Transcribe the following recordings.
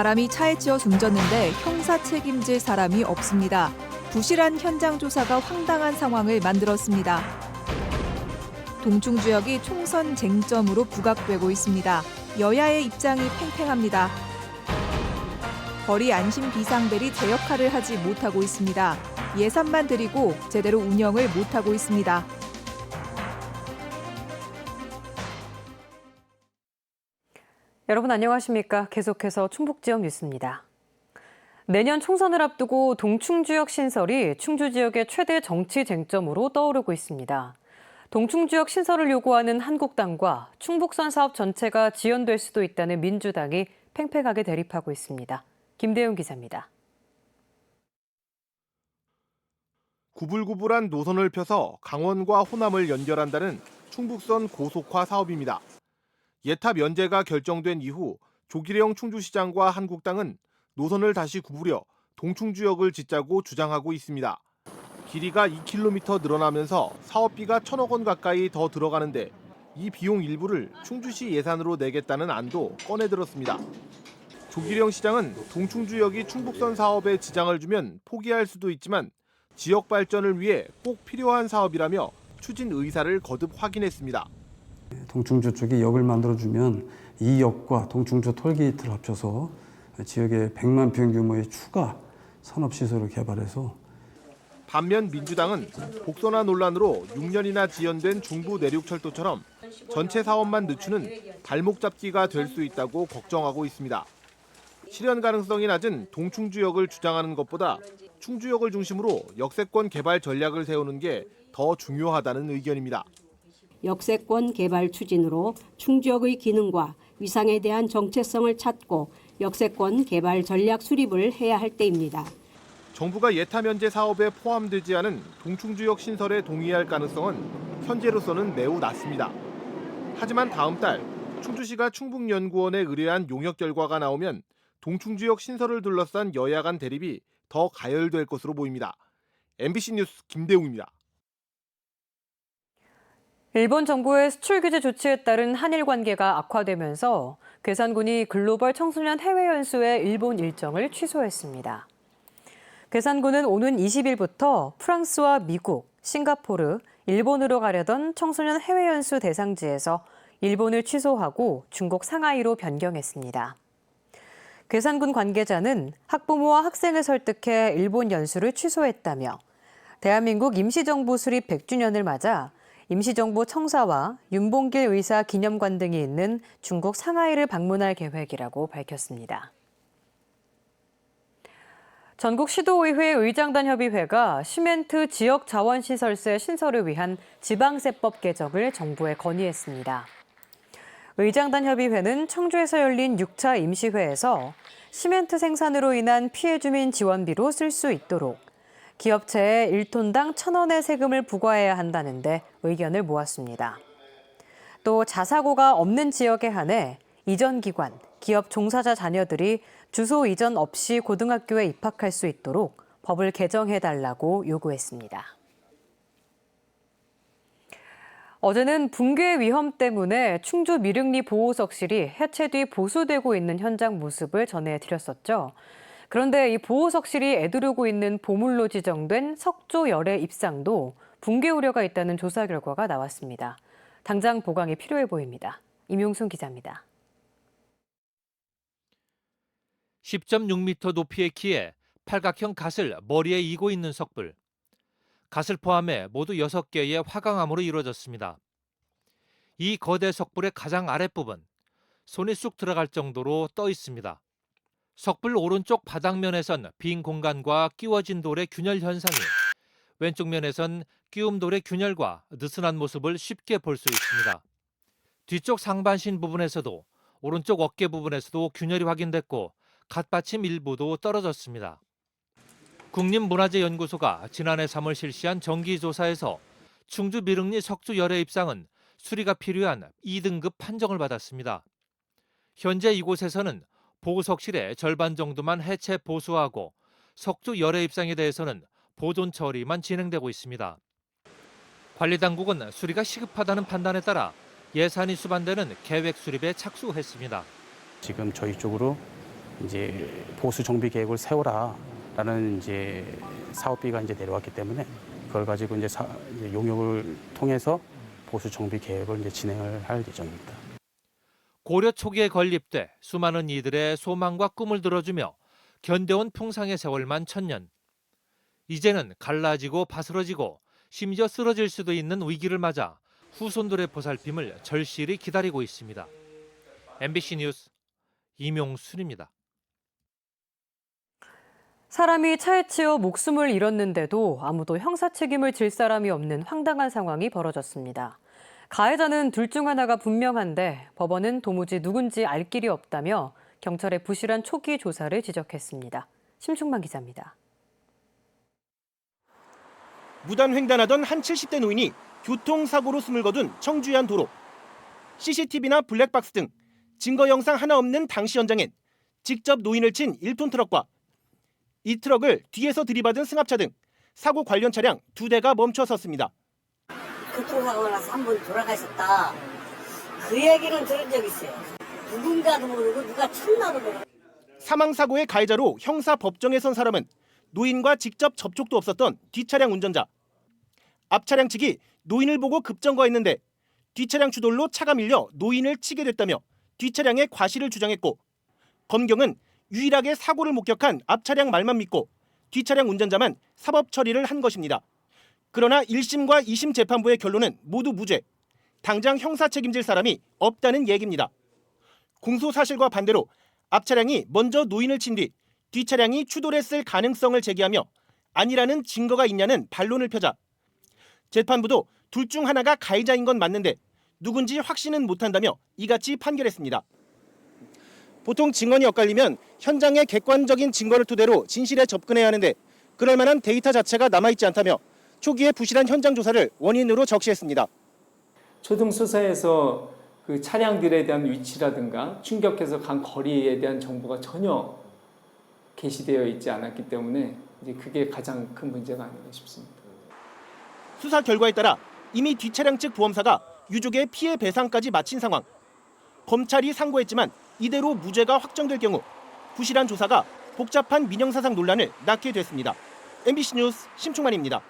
사람이 차에 치여 숨졌는데 형사 책임질 사람이 없습니다. 부실한 현장 조사가 황당한 상황을 만들었습니다. 동충 지역이 총선 쟁점으로 부각되고 있습니다. 여야의 입장이 팽팽합니다. 거리 안심 비상벨이 제 역할을 하지 못하고 있습니다. 예산만 드리고 제대로 운영을 못하고 있습니다. 여러분 안녕하십니까? 계속해서 충북 지역 뉴스입니다. 내년 총선을 앞두고 동충 지역 신설이 충주 지역의 최대 정치 쟁점으로 떠오르고 있습니다. 동충 지역 신설을 요구하는 한국당과 충북선 사업 전체가 지연될 수도 있다는 민주당이 팽팽하게 대립하고 있습니다. 김대용 기자입니다. 구불구불한 노선을 펴서 강원과 호남을 연결한다는 충북선 고속화 사업입니다. 예타 면제가 결정된 이후 조기령 충주시장과 한국당은 노선을 다시 구부려 동충지역을 짓자고 주장하고 있습니다. 길이가 2km 늘어나면서 사업비가 천억 원 가까이 더 들어가는데 이 비용 일부를 충주시 예산으로 내겠다는 안도 꺼내들었습니다. 조기령 시장은 동충주역이 충북선 사업에 지장을 주면 포기할 수도 있지만 지역 발전을 위해 꼭 필요한 사업이라며 추진 의사를 거듭 확인했습니다. 동충주 쪽에 역을 만들어주면 이 역과 동충주 톨게이트를 합쳐서 지역에 100만 평 규모의 추가 산업시설을 개발해서 반면 민주당은 복선화 논란으로 6년이나 지연된 중부 내륙철도처럼 전체 사업만 늦추는 발목 잡기가 될 수 있다고 걱정하고 있습니다. 실현 가능성이 낮은 동충주역을 주장하는 것보다 충주역을 중심으로 역세권 개발 전략을 세우는 게 더 중요하다는 의견입니다. 역세권 개발 추진으로 충지역의 기능과 위상에 대한 정체성을 찾고 역세권 개발 전략 수립을 해야 할 때입니다. 정부가 예타 면제 사업에 포함되지 않은 동충주역 신설에 동의할 가능성은 현재로서는 매우 낮습니다. 하지만 다음 달 충주시가 충북연구원에 의뢰한 용역 결과가 나오면 동충주역 신설을 둘러싼 여야 간 대립이 더 가열될 것으로 보입니다. MBC 뉴스 김대웅입니다. 일본 정부의 수출 규제 조치에 따른 한일 관계가 악화되면서 괴산군이 글로벌 청소년 해외 연수의 일본 일정을 취소했습니다. 괴산군은 오는 20일부터 프랑스와 미국, 싱가포르, 일본으로 가려던 청소년 해외 연수 대상지에서 일본을 취소하고 중국 상하이로 변경했습니다. 괴산군 관계자는 학부모와 학생을 설득해 일본 연수를 취소했다며 대한민국 임시정부 수립 100주년을 맞아 임시정부 청사와 윤봉길 의사 기념관 등이 있는 중국 상하이를 방문할 계획이라고 밝혔습니다. 전국 시도의회 의장단 협의회가 시멘트 지역 자원 시설세 신설을 위한 지방세법 개정을 정부에 건의했습니다. 의장단 협의회는 청주에서 열린 6차 임시회에서 시멘트 생산으로 인한 피해 주민 지원비로 쓸 수 있도록 기업체에 1톤당 1,000원의 세금을 부과해야 한다는데 의견을 모았습니다. 또 자사고가 없는 지역에 한해 이전 기관, 기업 종사자 자녀들이 주소 이전 없이 고등학교에 입학할 수 있도록 법을 개정해 달라고 요구했습니다. 어제는 붕괴 위험 때문에 충주 미륵리 보호석실이 해체 뒤 보수되고 있는 현장 모습을 전해드렸었죠. 그런데 이 보호석실이 애두르고 있는 보물로 지정된 석조 열의 입상도 붕괴 우려가 있다는 조사 결과가 나왔습니다. 당장 보강이 필요해 보입니다. 임용순 기자입니다. 10.6m 높이의 키에 팔각형 갓을 머리에 이고 있는 석불. 갓을 포함해 모두 6개의 화강암으로 이루어졌습니다. 이 거대 석불의 가장 아랫부분, 손이 쑥 들어갈 정도로 떠 있습니다. 석불 오른쪽 바닥면에선 빈 공간과 끼워진 돌의 균열 현상이, 왼쪽 면에선 끼움 돌의 균열과 느슨한 모습을 쉽게 볼 수 있습니다. 뒤쪽 상반신 부분에서도 오른쪽 어깨 부분에서도 균열이 확인됐고 갓받침 일부도 떨어졌습니다. 국립문화재연구소가 지난해 3월 실시한 정기조사에서 충주 미릉리 석주 열의 입상은 수리가 필요한 2등급 판정을 받았습니다. 현재 이곳에서는 보석실의 절반 정도만 해체 보수하고 석주 열의 입상에 대해서는 보존 처리만 진행되고 있습니다. 관리당국은 수리가 시급하다는 판단에 따라 예산이 수반되는 계획 수립에 착수했습니다. 지금 저희 쪽으로 이제 보수 정비 계획을 세워라라는 이제 사업비가 이제 내려왔기 때문에 그걸 가지고 이제, 사, 이제 용역을 통해서 보수 정비 계획을 이제 진행을 할 예정입니다. 고려 초기에 건립돼 수많은 이들의 소망과 꿈을 들어주며 견뎌온 풍상의 세월만 천년. 이제는 갈라지고 바스러지고 심지어 쓰러질 수도 있는 위기를 맞아 후손들의 보살핌을 절실히 기다리고 있습니다. MBC 뉴스 이명순입니다. 사람이 차에 치여 목숨을 잃었는데도 아무도 형사 책임을 질 사람이 없는 황당한 상황이 벌어졌습니다. 가해자는 둘 중 하나가 분명한데 법원은 도무지 누군지 알 길이 없다며 경찰의 부실한 초기 조사를 지적했습니다. 심충만 기자입니다. 무단 횡단하던 한 70대 노인이 교통사고로 숨을 거둔 청주의 도로. CCTV나 블랙박스 등 증거 영상 하나 없는 당시 현장엔 직접 노인을 친 1톤 트럭과 이 트럭을 뒤에서 들이받은 승합차 등 사고 관련 차량 두 대가 멈춰 섰습니다. 교통사고가 나서 한 번 돌아가셨다. 그 얘기는 들은 적 있어요. 누군가도 모르고 누가 참나도 모르고. 사망 사고의 가해자로 형사 법정에 선 사람은 노인과 직접 접촉도 없었던 뒷차량 운전자. 앞 차량 측이 노인을 보고 급정거했는데 뒷차량 추돌로 차가 밀려 노인을 치게 됐다며 뒷차량의 과실을 주장했고 검경은 유일하게 사고를 목격한 앞 차량 말만 믿고 뒷차량 운전자만 사법 처리를 한 것입니다. 그러나 1심과 2심 재판부의 결론은 모두 무죄. 당장 형사 책임질 사람이 없다는 얘기입니다. 공소 사실과 반대로 앞 차량이 먼저 노인을 친뒤 뒷차량이 추돌했을 가능성을 제기하며 아니라는 증거가 있냐는 반론을 펴자 재판부도 둘 중 하나가 가해자인 건 맞는데 누군지 확신은 못한다며 이같이 판결했습니다. 보통 증언이 엇갈리면 현장의 객관적인 증거를 토대로 진실에 접근해야 하는데 그럴 만한 데이터 자체가 남아있지 않다며 초기에 부실한 현장 조사를 원인으로 적시했습니다. 초등 수사에서 그 차량들에 대한 위치라든가 충격해서 간 거리에 대한 정보가 전혀 게시되어 있지 않았기 때문에 이제 그게 가장 큰 문제가 아닌가 싶습니다. 수사 결과에 따라 이미 뒷차량 측 보험사가 유족의 피해 배상까지 마친 상황. 검찰이 상고했지만 이대로 무죄가 확정될 경우 부실한 조사가 복잡한 민형사상 논란을 낳게 됐습니다. MBC 뉴스 심충만입니다.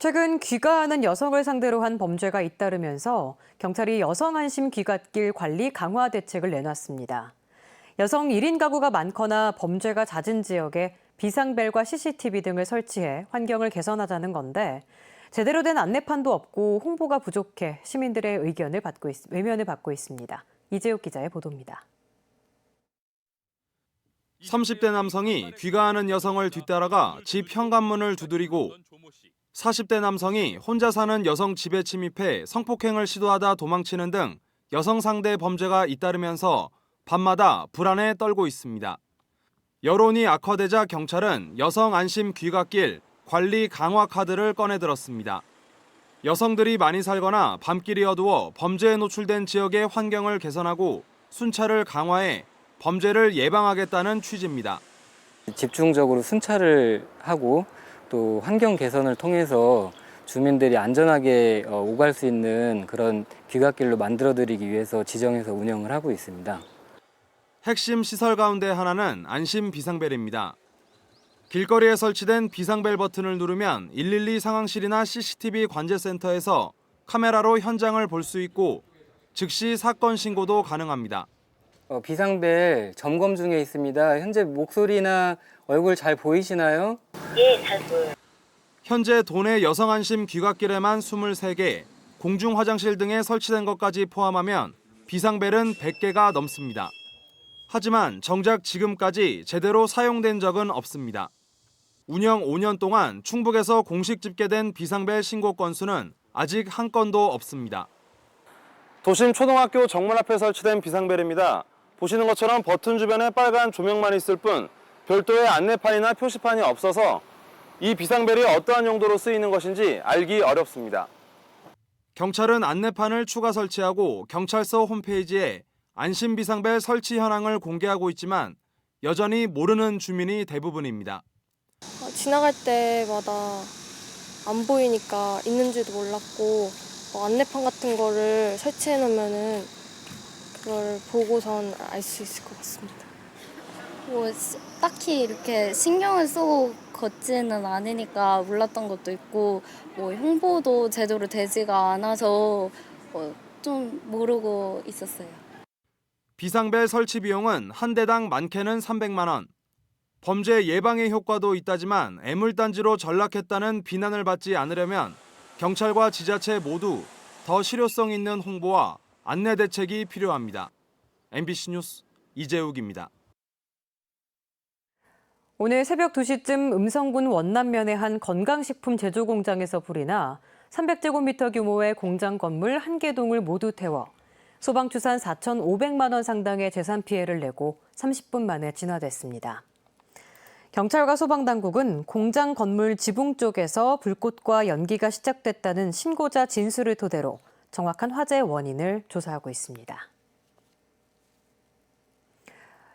최근 귀가하는 여성을 상대로 한 범죄가 잇따르면서 경찰이 여성 안심 귀갓길 관리 강화 대책을 내놨습니다. 여성 1인 가구가 많거나 범죄가 잦은 지역에 비상벨과 CCTV 등을 설치해 환경을 개선하자는 건데 제대로 된 안내판도 없고 홍보가 부족해 시민들의 의견을 받고 있, 외면을 받고 있습니다. 이재욱 기자의 보도입니다. 30대 남성이 귀가하는 여성을 뒤따라가 집 현관문을 두드리고 40대 남성이 혼자 사는 여성 집에 침입해 성폭행을 시도하다 도망치는 등 여성 상대 범죄가 잇따르면서 밤마다 불안에 떨고 있습니다. 여론이 악화되자 경찰은 여성 안심 귀갓길 관리 강화 카드를 꺼내들었습니다. 여성들이 많이 살거나 밤길이 어두워 범죄에 노출된 지역의 환경을 개선하고 순찰을 강화해 범죄를 예방하겠다는 취지입니다. 집중적으로 순찰을 하고 또 환경 개선을 통해서 주민들이 안전하게 어, 오갈 수 있는 그런 귀갓길로 만들어드리기 위해서 지정해서 운영을 하고 있습니다. 핵심 시설 가운데 하나는 안심 비상벨입니다. 길거리에 설치된 비상벨 버튼을 누르면 112 상황실이나 CCTV 관제센터에서 카메라로 현장을 볼 수 있고 즉시 사건 신고도 가능합니다. 어, 비상벨 점검 중에 있습니다. 현재 목소리나 얼굴 잘 보이시나요? 예, 잘 보여요. 현재 도내 여성 안심 귀갓길에만 23개, 공중 화장실 등에 설치된 것까지 포함하면 비상벨은 100개가 넘습니다. 하지만 정작 지금까지 제대로 사용된 적은 없습니다. 운영 5년 동안 충북에서 공식 집계된 비상벨 신고 건수는 아직 한 건도 없습니다. 도심 초등학교 정문 앞에 설치된 비상벨입니다. 보시는 것처럼 버튼 주변에 빨간 조명만 있을 뿐 별도의 안내판이나 표시판이 없어서 이 비상벨이 어떠한 용도로 쓰이는 것인지 알기 어렵습니다. 경찰은 안내판을 추가 설치하고 경찰서 홈페이지에 안심 비상벨 설치 현황을 공개하고 있지만 여전히 모르는 주민이 대부분입니다. 지나갈 때마다 안 보이니까 있는지도 몰랐고 뭐 안내판 같은 거를 설치해 놓으면은 걸 보고선 알 수 있을 것 같습니다. 뭐 시- 딱히 이렇게 신경을 쓰고 걷지는 않으니까 몰랐던 것도 있고 뭐 홍보도 제대로 되지가 않아서 어, 좀 모르고 있었어요. 비상벨 설치 비용은 한 대당 많게는 300만 원. 범죄 예방의 효과도 있다지만 애물단지로 전락했다는 비난을 받지 않으려면 경찰과 지자체 모두 더 실효성 있는 홍보와 안내 대책이 필요합니다. MBC 뉴스 이재욱입니다. 오늘 새벽 2시쯤 음성군 원남면의 한 건강식품 제조 공장에서 불이 나 300제곱미터 규모의 공장 건물 한 개 동을 모두 태워 소방 추산 4,500만 원 상당의 재산 피해를 내고 30분 만에 진화됐습니다. 경찰과 소방 당국은 공장 건물 지붕 쪽에서 불꽃과 연기가 시작됐다는 신고자 진술을 토대로 정확한 화재 원인을 조사하고 있습니다.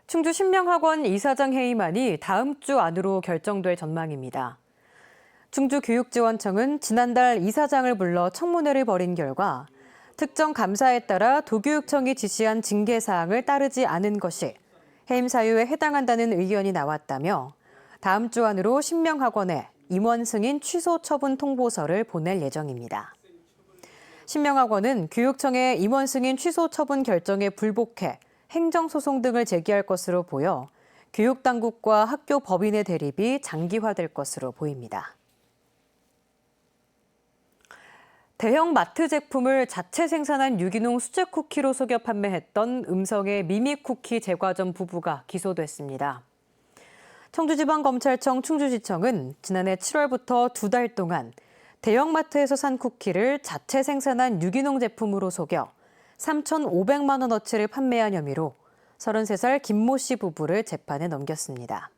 충주 신명학원 이사장 회의만이 다음 주 안으로 결정될 전망입니다. 충주교육지원청은 지난달 이사장을 불러 청문회를 벌인 결과 특정 감사에 따라 도교육청이 지시한 징계 사항을 따르지 않은 것이 해임 사유에 해당한다는 의견이 나왔다며 다음 주 안으로 신명학원에 임원 승인 취소 처분 통보서를 보낼 예정입니다. 신명학원은 교육청의 임원 승인 취소 처분 결정에 불복해 행정소송 등을 제기할 것으로 보여 교육당국과 학교 법인의 대립이 장기화될 것으로 보입니다. 대형 마트 제품을 자체 생산한 유기농 수제 쿠키로 속여 판매했던 음성의 미미 쿠키 제과점 부부가 기소됐습니다. 청주지방검찰청 충주지청은 지난해 7월부터 두 달 동안 대형마트에서 산 쿠키를 자체 생산한 유기농 제품으로 속여 3,500만 원어치를 판매한 혐의로 33살 김모 씨 부부를 재판에 넘겼습니다.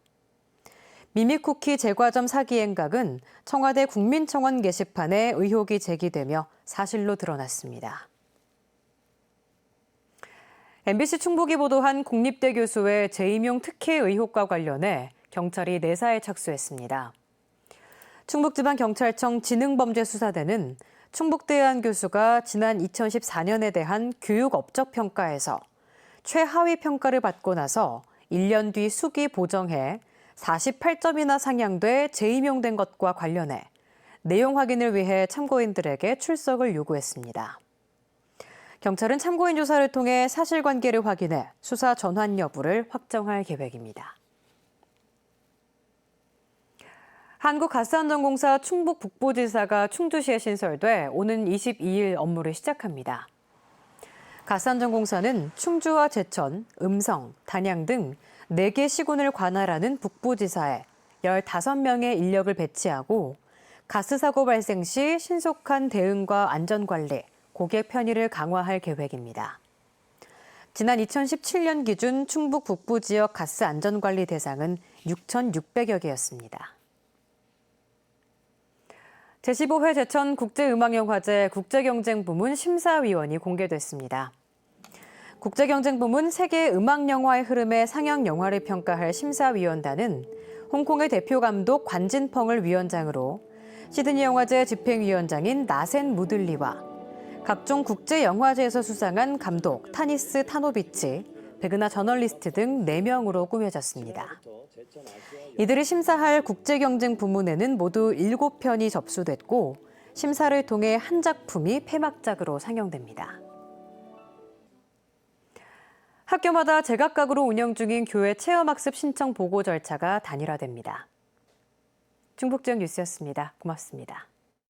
미미쿠키 제과점 사기 행각은 청와대 국민청원 게시판에 의혹이 제기되며 사실로 드러났습니다. MBC 충북이 보도한 국립대 교수의 재임용 특혜 의혹과 관련해 경찰이 내사에 착수했습니다. 충북지방경찰청 지능범죄수사대는 충북대의 한 교수가 지난 2014년에 대한 교육 업적 평가에서 최하위 평가를 받고 나서 1년 뒤 수기 보정해 48점이나 상향돼 재임용된 것과 관련해 내용 확인을 위해 참고인들에게 출석을 요구했습니다. 경찰은 참고인 조사를 통해 사실관계를 확인해 수사 전환 여부를 확정할 계획입니다. 한국가스안전공사 충북 북부지사가 충주시에 신설돼 오는 22일 업무를 시작합니다. 가스안전공사는 충주와 제천, 음성, 단양 등 4개 시군을 관할하는 북부지사에 15명의 인력을 배치하고 가스 사고 발생 시 신속한 대응과 안전관리, 고객 편의를 강화할 계획입니다. 지난 2017년 기준 충북 북부 지역 가스 안전관리 대상은 6,600여 개였습니다. 제15회 제천 국제음악영화제 국제경쟁부문 심사위원이 공개됐습니다. 국제경쟁부문 세계 음악영화의 흐름의 상영 영화를 평가할 심사위원단은 홍콩의 대표 감독 관진펑을 위원장으로 시드니 영화제 집행위원장인 나센 무들리와 각종 국제영화제에서 수상한 감독 타니스 타노비치, 베그나 저널리스트 등 4명으로 꾸며졌습니다. 이들을 심사할 국제경쟁 부문에는 모두 7편이 접수됐고 심사를 통해 한 작품이 폐막작으로 상영됩니다. 학교마다 제각각으로 운영 중인 교회 체험학습 신청 보고 절차가 단일화됩니다. 충북지역 뉴스였습니다. 고맙습니다.